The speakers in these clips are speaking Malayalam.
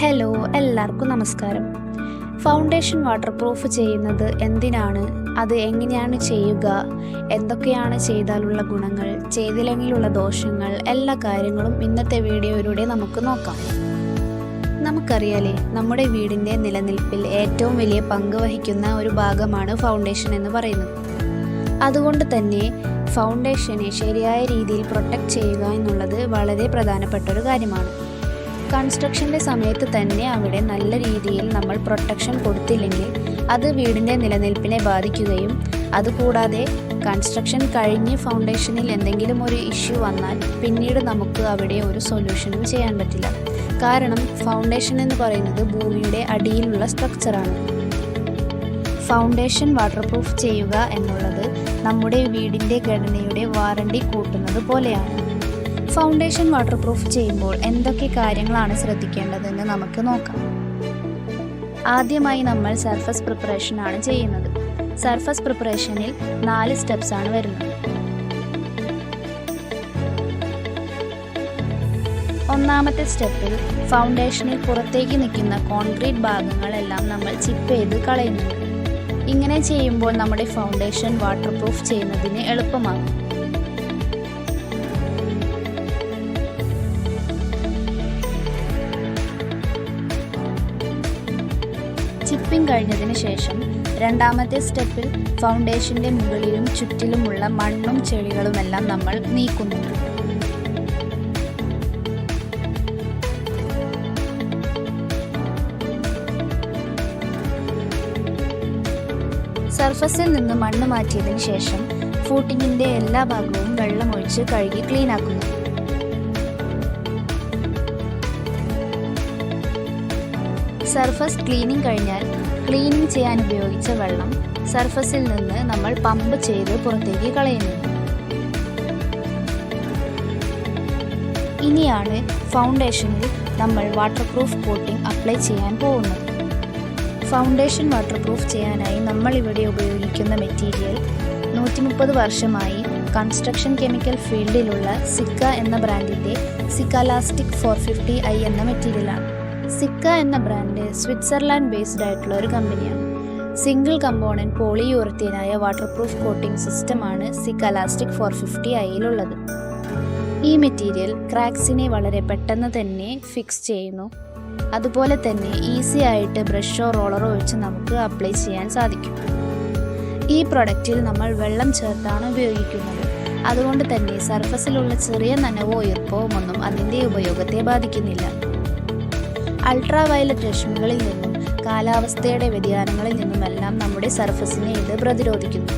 ഹലോ എല്ലാവർക്കും നമസ്കാരം. ഫൗണ്ടേഷൻ വാട്ടർ പ്രൂഫ് ചെയ്യുന്നത് എന്തിനാണ്? അത് എങ്ങനെയാണ് ചെയ്യുക? എന്തൊക്കെയാണ് ചെയ്താലുള്ള ഗുണങ്ങൾ? ചെയ്തില്ലെങ്കിലുള്ള ദോഷങ്ങൾ? എല്ലാ കാര്യങ്ങളും ഇന്നത്തെ വീഡിയോയിലൂടെ നമുക്ക് നോക്കാം. നമുക്കറിയാലേ നമ്മുടെ വീടിന്റെ നിലനിൽപ്പിൽ ഏറ്റവും വലിയ പങ്ക് വഹിക്കുന്ന ഒരു ഭാഗമാണ് ഫൗണ്ടേഷൻ എന്ന് പറയുന്നത്. അതുകൊണ്ട് തന്നെ ഫൗണ്ടേഷനെ ശരിയായ രീതിയിൽ പ്രൊട്ടക്റ്റ് ചെയ്യുക എന്നുള്ളത് വളരെ പ്രധാനപ്പെട്ട ഒരു കാര്യമാണ്. കൺസ്ട്രക്ഷന്റെ സമയത്ത് തന്നെ അവിടെ നല്ല രീതിയിൽ നമ്മൾ പ്രൊട്ടക്ഷൻ കൊടുത്തില്ലെങ്കിൽ അത് വീടിന്റെ നിലനിൽപ്പിനെ ബാധിക്കുകയും അതുകൂടാതെ കൺസ്ട്രക്ഷൻ കഴിഞ്ഞ് ഫൗണ്ടേഷനിൽ എന്തെങ്കിലും ഒരു ഇഷ്യൂ വന്നാൽ പിന്നീട് നമുക്ക് അവിടെ ഒരു സൊല്യൂഷനും ചെയ്യാൻ പറ്റില്ല. കാരണം ഫൗണ്ടേഷൻ എന്ന് പറയുന്നത് ഭൂമിയുടെ അടിയിലുള്ള സ്ട്രക്ചറാണ് ഫൗണ്ടേഷൻ വാട്ടർ പ്രൂഫ് ചെയ്യുക എന്നുള്ളത് നമ്മുടെ വീടിന്റെ ഘടനയുടെ വാറണ്ടി കൂട്ടുന്നത് പോലെയാണ്. ഫൗണ്ടേഷൻ വാട്ടർ പ്രൂഫ് ചെയ്യുമ്പോൾ എന്തൊക്കെ കാര്യങ്ങളാണ് ശ്രദ്ധിക്കേണ്ടതെന്ന് നമുക്ക് നോക്കാം. ആദ്യമായി നമ്മൾ സർഫസ് പ്രിപ്പറേഷൻ ആണ് ചെയ്യുന്നത്. സർഫസ് പ്രിപ്പറേഷനിൽ നാല് സ്റ്റെപ്സ് ആണ് വരുന്നത്. ഒന്നാമത്തെ സ്റ്റെപ്പിൽ ഫൗണ്ടേഷനിൽ പുറത്തേക്ക് നിൽക്കുന്ന കോൺക്രീറ്റ് ഭാഗങ്ങളെല്ലാം നമ്മൾ ചിപ്പ് ചെയ്ത് കളയുന്നു. ഇങ്ങനെ ചെയ്യുമ്പോൾ നമ്മുടെ ഫൗണ്ടേഷൻ വാട്ടർ പ്രൂഫ് ചെയ്യുന്നതിന് എളുപ്പമാകും. കഴിഞ്ഞതിന് ശേഷം രണ്ടാമത്തെ സ്റ്റെപ്പിൽ ഫൗണ്ടേഷന്റെ മുകളിലും ചുറ്റിലുമുള്ള മണ്ണും ചെളികളുമെല്ലാം നമ്മൾ നീക്കുന്നുണ്ട് സർഫസിൽ നിന്ന് മണ്ണ് മാറ്റിയതിന് ശേഷം ഫൂട്ടിങ്ങിന്റെ എല്ലാ ഭാഗവും വെള്ളമൊഴിച്ച് കഴുകി ക്ലീൻ ആക്കുന്നു. സർഫസ് ക്ലീനിങ് കഴിഞ്ഞാൽ ക്ലീനിങ് ചെയ്യാൻ ഉപയോഗിച്ച വെള്ളം സർഫസിൽ നിന്ന് നമ്മൾ പമ്പ് ചെയ്ത് പുറത്തേക്ക് കളയുന്നു. ഇനിയാണ് ഫൗണ്ടേഷനിൽ നമ്മൾ വാട്ടർ പ്രൂഫ് കോട്ടിംഗ് അപ്ലൈ ചെയ്യാൻ പോകുന്നത്. ഫൗണ്ടേഷൻ വാട്ടർ പ്രൂഫ് ചെയ്യാനായി നമ്മൾ ഇവിടെ ഉപയോഗിക്കുന്ന മെറ്റീരിയൽ നൂറ്റി മുപ്പത് വർഷമായി കൺസ്ട്രക്ഷൻ കെമിക്കൽ ഫീൽഡിലുള്ള സിക്ക എന്ന ബ്രാൻഡിന്റെ സിക്കാലാസ്റ്റിക് ഫോർ ഫിഫ്റ്റി ഐ എന്ന മെറ്റീരിയലാണ് സിക്ക എന്ന ബ്രാൻഡ് സ്വിറ്റ്സർലാൻഡ് ബേസ്ഡ് ആയിട്ടുള്ള ഒരു കമ്പനിയാണ്. Single component waterproof coating സിസ്റ്റമാണ് സിക്ക ലാസ്റ്റിക് ഫോർ ഫിഫ്റ്റി ഐയിലുള്ളത് ഈ മെറ്റീരിയൽ ക്രാക്സിനെ വളരെ പെട്ടെന്ന് തന്നെ ഫിക്സ് ചെയ്യുന്നു. അതുപോലെ തന്നെ ഈസി ആയിട്ട് ബ്രഷോ റോളറോ വെച്ച് നമുക്ക് അപ്ലൈ ചെയ്യാൻ സാധിക്കും. ഈ പ്രൊഡക്റ്റിൽ നമ്മൾ വെള്ളം ചേർത്താണ് ഉപയോഗിക്കുന്നത്. അതുകൊണ്ട് തന്നെ സർഫസിലുള്ള ചെറിയ നനവോ ഈർപ്പവും ഒന്നും അതിന്റെ ഉപയോഗത്തെ ബാധിക്കുന്നില്ല. അൾട്രാ വയലറ്റ് രശ്മികളിൽ നിന്നും കാലാവസ്ഥയുടെ വ്യതിയാനങ്ങളിൽ നിന്നുമെല്ലാം നമ്മുടെ സർഫസിനെ ഇത് പ്രതിരോധിക്കുന്നു.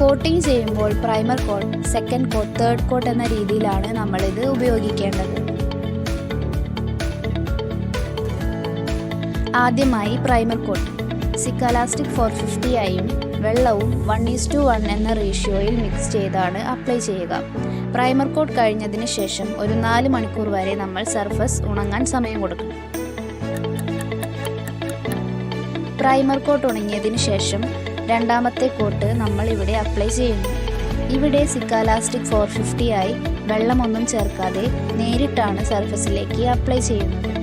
കോട്ടിംഗ് ചെയ്യുമ്പോൾ primer coat second coat third coat എന്ന രീതിയിലാണ് നമ്മളിത് ഉപയോഗിക്കേണ്ടത്. ആദ്യമായി primer coat Sikalastic four fifty ആയും വെള്ളവും വൺ ഈസ് ടു വൺ എന്ന റേഷ്യോയിൽ മിക്സ് ചെയ്താണ് അപ്ലൈ ചെയ്യുക. പ്രൈമർ കോട്ട് കഴിഞ്ഞതിന് ശേഷം ഒരു നാല് മണിക്കൂർ വരെ നമ്മൾ സർഫസ് ഉണങ്ങാൻ സമയം കൊടുക്കണം പ്രൈമർ കോട്ട് ഉണങ്ങിയതിന് ശേഷം രണ്ടാമത്തെ കോട്ട് നമ്മൾ ഇവിടെ അപ്ലൈ ചെയ്യുന്നു. ഇവിടെ സിക്കാലാസ്റ്റിക് ഫോർ ഫിഫ്റ്റി ആയി വെള്ളമൊന്നും ചേർക്കാതെ നേരിട്ടാണ് സർഫസിലേക്ക് അപ്ലൈ ചെയ്യുന്നത്.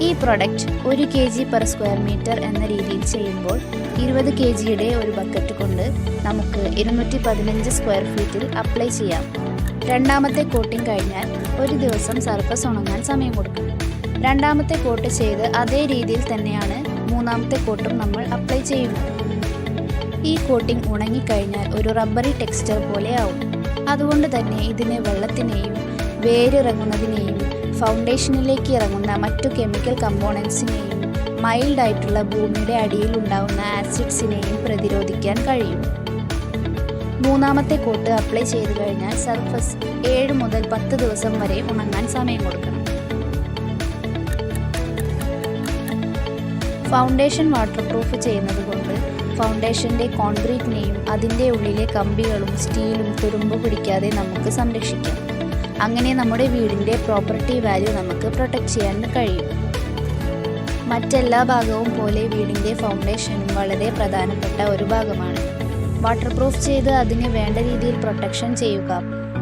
ഈ പ്രൊഡക്റ്റ് ഒരു K G per square metre എന്ന രീതിയിൽ ചെയ്യുമ്പോൾ ഇരുപത് കെ ജിയുടെ ഒരു ബക്കറ്റ് കൊണ്ട് നമുക്ക് ഇരുന്നൂറ്റി പതിനഞ്ച് സ്ക്വയർ ഫീറ്റിൽ അപ്ലൈ ചെയ്യാം. രണ്ടാമത്തെ കോട്ടിംഗ് കഴിഞ്ഞാൽ ഒരു ദിവസം സർഫസ് ഉണങ്ങാൻ സമയം കൊടുക്കും. രണ്ടാമത്തെ കോട്ട് ചെയ്ത് അതേ രീതിയിൽ തന്നെയാണ് മൂന്നാമത്തെ കോട്ടും നമ്മൾ അപ്ലൈ ചെയ്യുന്നത്. ഈ കോട്ടിംഗ് ഉണങ്ങിക്കഴിഞ്ഞാൽ ഒരു റബ്ബറി ടെക്സ്ചർ പോലെ ആവും. അതുകൊണ്ട് തന്നെ ഇതിനെ വെള്ളത്തിനെയും വേരിറങ്ങുന്നതിനെയും ഫൗണ്ടേഷനിലേക്ക് ഇറങ്ങുന്ന മറ്റു കെമിക്കൽ കമ്പോണൻസിനെയും മൈൽഡായിട്ടുള്ള ഭൂമിയുടെ അടിയിൽ ഉണ്ടാവുന്ന ആസിഡ്സിനെയും പ്രതിരോധിക്കാൻ കഴിയും. മൂന്നാമത്തെ കോട്ട് അപ്ലൈ ചെയ്തു കഴിഞ്ഞാൽ സർഫസ് ഏഴ് മുതൽ പത്ത് ദിവസം വരെ ഉണങ്ങാൻ സമയം കൊടുക്കണം. ഫൗണ്ടേഷൻ വാട്ടർ പ്രൂഫ് ചെയ്യുന്നത് കൊണ്ട് ഫൗണ്ടേഷന്റെ കോൺക്രീറ്റിനെയും അതിന്റെ ഉള്ളിലെ കമ്പികളും സ്റ്റീലും തുരുമ്പ് പിടിക്കാതെ നമുക്ക് സംരക്ഷിക്കാം. അങ്ങനെ നമ്മുടെ വീടിന്റെ പ്രോപ്പർട്ടി വാല്യൂ നമുക്ക് പ്രൊട്ടക്ട് ചെയ്യാൻ കഴിയും. മറ്റെല്ലാ ഭാഗവും പോലെ വീടിന്റെ ഫൗണ്ടേഷനും വളരെ പ്രധാനപ്പെട്ട ഒരു ഭാഗമാണ്. വാട്ടർ പ്രൂഫ് ചെയ്ത് അതിന് വേണ്ട രീതിയിൽ പ്രൊട്ടക്ഷൻ ചെയ്യുക.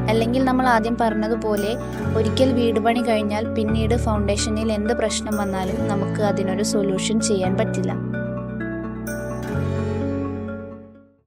അല്ലെങ്കിൽ നമ്മൾ ആദ്യം പറഞ്ഞതുപോലെ ഒരിക്കൽ വീട് പണി കഴിഞ്ഞാൽ പിന്നീട് ഫൗണ്ടേഷനിൽ എന്ത് പ്രശ്നം വന്നാലും നമുക്ക് അതിനൊരു സൊല്യൂഷൻ ചെയ്യാൻ പറ്റില്ല.